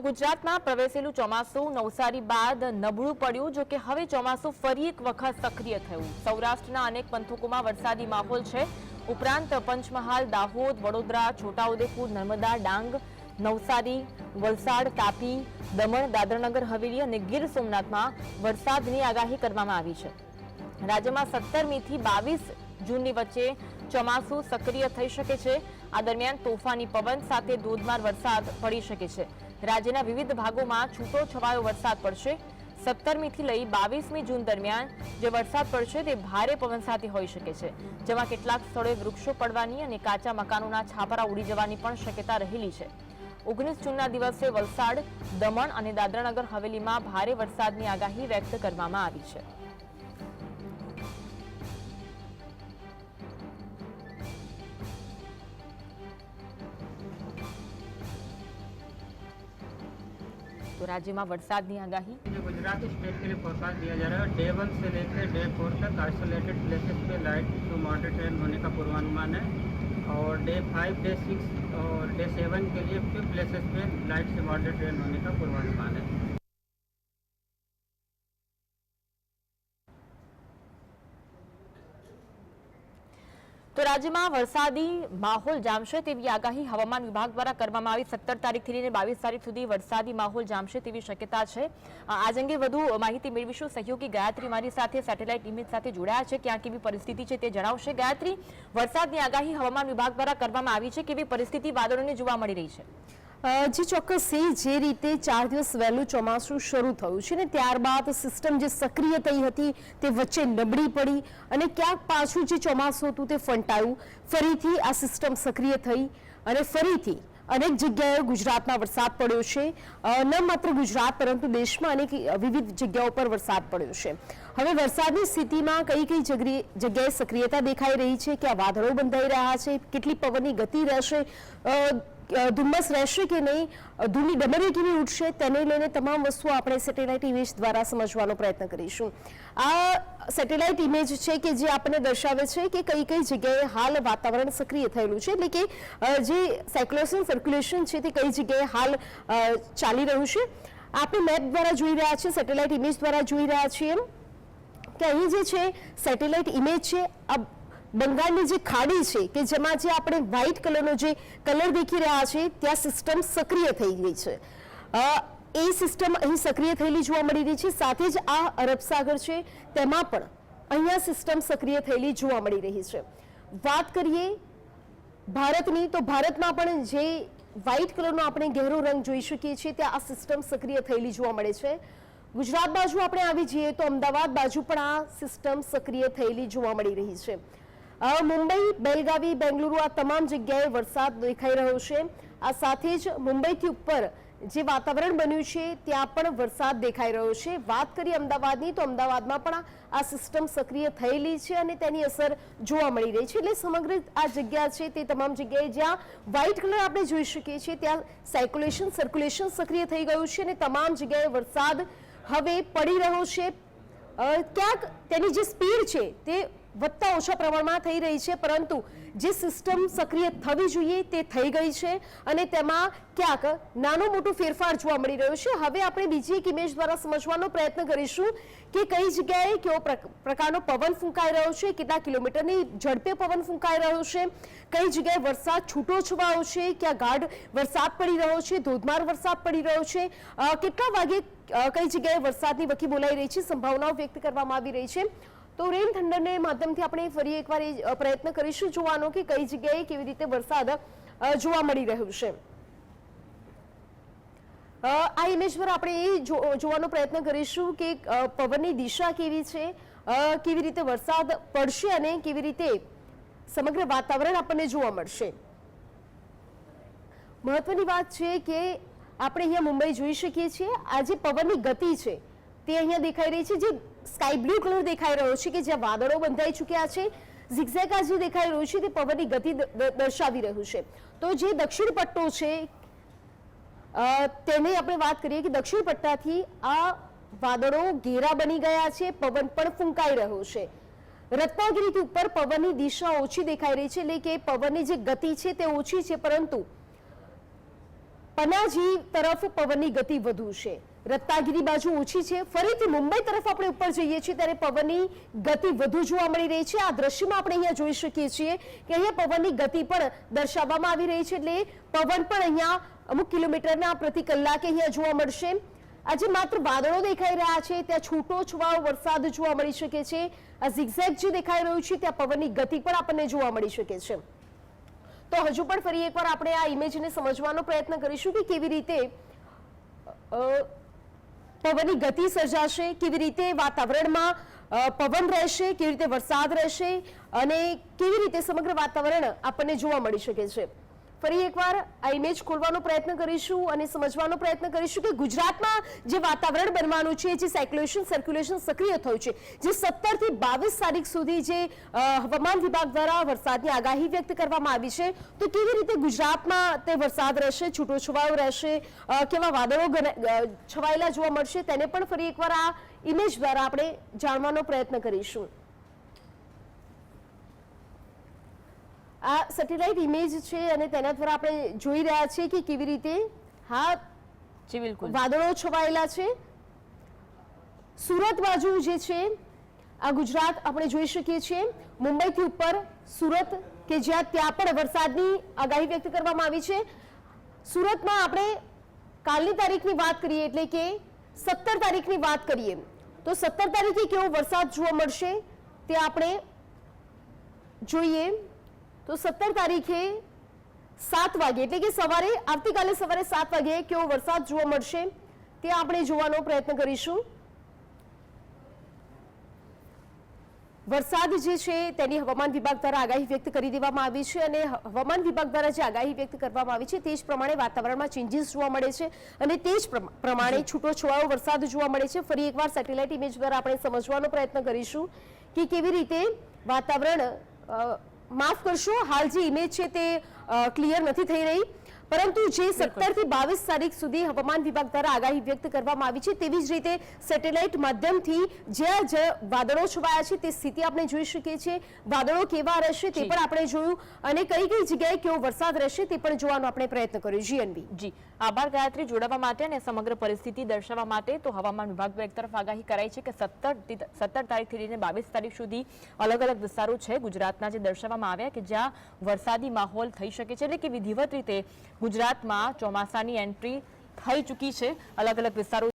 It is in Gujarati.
તો ગુજરાતમાં પ્રવેશેલું ચોમાસું નવસારી બાદ નબળું પડ્યું જો કે હવે ચોમાસું ફરી એક વખત સક્રિય થયું. સૌરાષ્ટ્રના અનેક પંથકોમાં વરસાદી માહોલ છે. ઉપરાંત પંચમહાલ, દાહોદ, વડોદરા, છોટાઉદેપુર, નર્મદા, ડાંગ, નવસારી, વલસાડ, તાપી, દમણ, દાદરાનગર, હવેલી અને ગીર સોમનાથમાં વરસાદની આગાહી કરવામાં આવી છે. રાજ્યમાં સત્તરમી થી બાવીસ જૂનની વચ્ચે ચોમાસું સક્રિય થઈ શકે છે. આ દરમિયાન તોફાની પવન સાથે ધોધમાર વરસાદ પડી શકે છે. રાજ્યના વિવિધ ભાગોમાં છૂટો છવાયો વરસાદ પડશે. સત્તરમીથી લઈ બાવીસમી જૂન દરમિયાન જે વરસાદ પડશે તે ભારે પવન સાથે હોઈ શકે છે. જેમાં કેટલાક સ્થળોએ વૃક્ષો પડવાની અને કાચા મકાનોના છાપરા ઉડી જવાની પણ શક્યતા રહેલી છે. ઓગણીસ જૂનના દિવસે વલસાડ, દમણ અને દાદરાનગર હવેલીમાં ભારે વરસાદની આગાહી વ્યક્ત કરવામાં આવી છે. તો राज्य में वरसात की आगाही गुजरात स्टेट के लिए फोरकास्ट दिया जा रहा है डे वन से लेकर डे फोर तक आइसोलेटेड प्लेसेस पे लाइट टू मॉडरेट रेन होने का पूर्वानुमान है और डे फाइव डे सिक्स और डे सेवन के लिए फिफ्थ प्लेसेस पे लाइट से मॉडरेट रेन होने का पूर्वानुमान है રાજ્યમાં વરસાદી માહોલ જામશે તેવી આગાહી હવામાન વિભાગ દ્વારા કરવામાં આવી. સત્તર તારીખથી લઈને બાવીસ તારીખ સુધી વરસાદી માહોલ જામશે તેવી શક્યતા છે. આજ અંગે વધુ માહિતી મેળવીશું. સહયોગી ગાયત્રી મારી સાથે, સેટેલાઇટ ઇમેજ સાથે જોડાયા છે. ક્યાં કેવી પરિસ્થિતિ છે તે જણાવશે ગાયત્રી. વરસાદની આગાહી હવામાન વિભાગ દ્વારા કરવામાં આવી છે. કેવી પરિસ્થિતિ વાદળોને જોવા મળી રહી છે? અ, ચોક્કસ ચોક્કસથી જે રીતે ચાર દિવસ વહેલું ચોમાસું શરૂ થયું છે ને ત્યારબાદ સિસ્ટમ જે સક્રિય થઈ હતી તે વચ્ચે નબળી પડી અને ક્યાંક પાછું જે ચોમાસું હતું તે ફંટાયું. ફરીથી આ સિસ્ટમ સક્રિય થઈ અને ફરીથી અનેક જગ્યાએ ગુજરાતમાં વરસાદ પડ્યો છે. ન માત્ર ગુજરાત પરંતુ દેશમાં અનેક વિવિધ જગ્યાઓ પર વરસાદ પડ્યો છે. હવે વરસાદની સ્થિતિમાં કઈ કઈ જગ્યાએ સક્રિયતા દેખાઈ રહી છે? કે આ વાદળો બંધાઈ રહ્યા છે? કેટલી પવનની ગતિ રહેશે? ધુમ્મસ રહેશે કે નહીં? ધૂળની ડમરી કેવી ઉઠશે તેને લઈને તમામ વસ્તુઓ આપણે સેટેલાઇટ ઇમેજ દ્વારા સમજવાનો પ્રયત્ન કરીશું. આ સેટેલાઇટ ઇમેજ છે કે જે આપણને દર્શાવે છે કે કઈ કઈ જગ્યાએ હાલ વાતાવરણ સક્રિય થયેલું છે. એટલે કે જે સાયક્લોસિન સર્ક્યુલેશન છે તે કઈ જગ્યાએ હાલ ચાલી રહ્યું છે. આપણે મેપ દ્વારા જોઈ રહ્યા છીએ, સેટેલાઇટ ઇમેજ દ્વારા જોઈ રહ્યા છીએ કે અહીં જે છે, સેટેલાઇટ ઇમેજ છે આ બંગાળની જે ખાડી છે કે જેમાં જે આપણે વ્હાઇટ કલરનો જે કલર દેખી રહ્યા છે ત્યાં સિસ્ટમ સક્રિય થઈ ગઈ છે. એ સિસ્ટમ અહીં સક્રિય થયેલી જોવા મળી રહી છે. સાથે જ આ અરબ સાગર છે, તેમાં પણ અહીંયા સિસ્ટમ સક્રિય થયેલી જોવા મળી રહી છે. વાત કરીએ ભારતની, તો ભારતમાં પણ જે વ્હાઇટ કલરનો આપણે ગહેરો રંગ જોઈ શકીએ છીએ, ત્યાં આ સિસ્ટમ સક્રિય થયેલી જોવા મળે છે. ગુજરાત બાજુ આપણે આવી જઈએ તો અમદાવાદ બાજુ પણ આ સિસ્ટમ સક્રિય થયેલી જોવા મળી રહી છે. મુંબઈ, બેલગાવી, બેંગલુરુ આ તમામ જગ્યાએ વરસાદ દેખાઈ રહ્યો છે. આ સાથે જ મુંબઈથી ઉપર જે વાતાવરણ બન્યું છે, ત્યાં પણ વરસાદ દેખાઈ રહ્યો છે. વાત કરીએ અમદાવાદની, તો અમદાવાદમાં પણ આ સિસ્ટમ સક્રિય થયેલી છે અને તેની અસર જોવા મળી રહી છે. એટલે સમગ્ર આ જગ્યા છે, તે તમામ જગ્યાએ જ્યાં વ્હાઇટ કલર આપણે જોઈ શકીએ છીએ, ત્યાં સાયક્યુલેશન સર્ક્યુલેશન સક્રિય થઈ ગયું છે અને તમામ જગ્યાએ વરસાદ હવે પડી રહ્યો છે. ક્યાંક તેની જે સ્પીડ છે, તે વધતા ઓછા પ્રમાણમાં થઈ રહી છે, પરંતુ જે સિસ્ટમ સક્રિય થવી જોઈએ તે થઈ ગઈ છે અને તેમાં ક્યાંક નાનો મોટો ફેરફાર જોવા મળી રહ્યો છે. હવે આપણે બીજી એક ઇમેજ દ્વારા સમજવાનો પ્રયત્ન કરીશું કે કઈ જગ્યાએ કેવો પ્રક- પ્રકારનો પવન ફૂંકાઈ રહ્યો છે, કેટલા કિલોમીટરની ઝડપે પવન ફૂંકાઈ રહ્યો છે, કઈ જગ્યાએ વરસાદ છૂટો છવાયો છે, ક્યાં ગાઢ વરસાદ પડી રહ્યો છે, ધોધમાર વરસાદ પડી રહ્યો છે કેટલા વાગે કઈ જગ્યાએ વરસાદની વકી બોલાઈ રહી છે, સંભાવનાઓ વ્યક્ત કરવામાં આવી રહી છે. તો રેન થંડરને માધ્યમથી આપણે ફરી એકવાર એ પ્રયત્ન કરીશું જોવાનો કે કઈ જગ્યાએ કેવી રીતે વરસાદ જોવા મળી રહ્યું છે. આ ઇમેજ પર આપણે જોવાનો પ્રયત્ન કરીશું કે પવનની દિશા કેવી છે કેવી રીતે વરસાદ પડશે અને કેવી રીતે સમગ્ર વાતાવરણ આપણને જોવા મળશે. મહત્વની વાત છે કે આપણે અહીંયા મુંબઈ જોઈ શકીએ છીએ. આ જે પવનની ગતિ છે તે અહીંયા દેખાઈ રહી છે, જે સ્કાય બ્લુ કલર દેખાઈ રહ્યો છે કે જ્યાં વાદળો બંધાઈ ચૂક્યા છે. ઝિગઝેગા જે દેખાઈ રહ્યું છે તે પવનની ગતિ દર્શાવી રહ્યું છે. તો જે દક્ષિણ પટ્ટો છે તેને આપણે વાત કરીએ કે દક્ષિણ પટ્ટાથી આ વાદળો ઘેરા બની ગયા છે, પવન પણ ફૂંકાઈ રહ્યો છે. રત્નાગીરીથી ઉપર પવનની દિશા ઓછી દેખાઈ રહી છે, એટલે કે પવનની જે ગતિ છે તે ઓછી છે, પરંતુ પનાજી તરફ પવનની ગતિ વધુ છે. રત્નાગીરી બાજુ ઓછી છે. ફરીથી મુંબઈ તરફ આપણે ઉપર જઈએ છીએ ત્યારે પવનની ગતિ વધુ જોવા મળી રહી છે. આ દ્રશ્યમાં આપણે અહીંયા જોઈ શકીએ છીએ કે અહીંયા પવનની ગતિ પણ દર્શાવવામાં આવી રહી છે. એટલે પવન પણ અહીંયા અમુક કિલોમીટરના પ્રતિ કલાકે અહીંયા જોવા મળશે. આજે માત્ર વાદળો દેખાઈ રહ્યા છે. ત્યાં છૂટો છવાયો વરસાદ જોવા મળી શકે છે. આ ઝિગઝેગ જે દેખાઈ રહ્યું છે, ત્યાં પવનની ગતિ પણ આપણને જોવા મળી શકે છે. તો હજુ પણ ફરી એકવાર આપણે આ ઇમેજને સમજવાનો પ્રયત્ન કરીશું કે કેવી રીતે પવનની ગતિ સર્જાશે, કેવી રીતે વાતાવરણમાં પવન રહેશે, કેવી રીતે વરસાદ રહેશે અને કેવી રીતે સમગ્ર વાતાવરણ આપણને જોવા મળી શકે છે? ફરી એકવાર આ ઇમેજ ખોલવાનો પ્રયત્ન કરીશું અને સમજવાનો પ્રયત્ન કરીશું કે ગુજરાતમાં જે વાતાવરણ બનવાનું છે, જે સાયક્યુલેશન સર્ક્યુલેશન સક્રિય થયું છે, જે સત્તરથી બાવીસ તારીખ સુધી જે હવામાન વિભાગ દ્વારા વરસાદની આગાહી વ્યક્ત કરવામાં આવી છે, તો કેવી રીતે ગુજરાતમાં તે વરસાદ રહેશે, છૂટોછવાયો રહેશે કેવા વાદળો છવાયેલા જોવા મળશે, તેને પણ ફરી એકવાર આ ઇમેજ દ્વારા આપણે જાણવાનો પ્રયત્ન કરીશું. આ સેટેલાઇટ ઇમેજ છે અને તેના દ્વારા આપણે જોઈ રહ્યા છીએ કે કેવી રીતે હા જી બિલકુલ. વાદળો છવાયેલા છે. સુરત બાજુ જે છે આ ગુજરાત આપણે જોઈ શકીએ છીએ. મુંબઈથી ઉપર સુરત કે જ્યાં ત્યાં પણ વરસાદની આગાહી વ્યક્ત કરવામાં આવી છે. સુરતમાં આપણે કાલની તારીખની વાત કરીએ એટલે કે સત્તર તારીખની વાત કરીએ. તો સત્તર તારીખે કેવો વરસાદ જોવા મળશે તે આપણે જોઈએ. તો સત્તર તારીખે સાત વાગે એટલે કે સવારે આવતીકાલે સવારે સાત વાગે કેવો વરસાદ જોવા મળશે તે આપણે જોવાનો પ્રયત્ન કરીશું. વરસાદ જે છે તેની હવામાન વિભાગ દ્વારા આગાહી વ્યક્ત કરી દેવામાં આવી છે અને હવામાન વિભાગ દ્વારા જે આગાહી વ્યક્ત કરવામાં આવી છે તે જ પ્રમાણે વાતાવરણમાં ચેન્જીસ જોવા મળે છે અને તે જ પ્રમા- પ્રમાણે છૂટો છવાયો વરસાદ જોવા મળે છે. ફરી એકવાર સેટેલાઇટ ઇમેજ દ્વારા આપણે સમજવાનો પ્રયત્ન કરીશું કે કેવી રીતે વાતાવરણ માફ કરશો હાલ જે ઇમેજ છે તે ક્લિયર નથી થઈ રહી. પરંતુ જે સત્તરથી બાવીસ તારીખ સુધી હવામાન વિભાગ દ્વારા આગાહી વ્યક્ત કરવામાં આવી છે તેવી જ રીતે સેટેલાઇટ માધ્યમથી જ્યાં જે વાદળો છવાયા છે તે સ્થિતિ આપણે જોઈ શકીએ છીએ. વાદળો કેવા રહેશે તે પણ આપણે જોયું અને કઈ કઈ જગ્યાએ કેવો વરસાદ રહેશે તે પણ જોવાનો આપણે પ્રયત્ન કર્યો. જીએનબી જી. આભાર ગાયત્રી. જોડાવા માટે અને સમગ્ર પરિસ્થિતિ દર્શાવવા માટે તો હવામાન વિભાગ એક તરફ આગાહી કરાઈ છે કે સત્તર સત્તર તારીખથી લઈને બાવીસ તારીખ સુધી અલગ અલગ વિસ્તારો છે. ગુજરાતના જે દર્શાવવામાં આવ્યા કે જ્યાં વરસાદી માહોલ થઈ શકે છે એટલે કે વિધિવત રીતે ગુજરાતમાં ચોમાસાની એન્ટ્રી થઈ ચૂકી છે. અલગ અલગ વિસ્તારો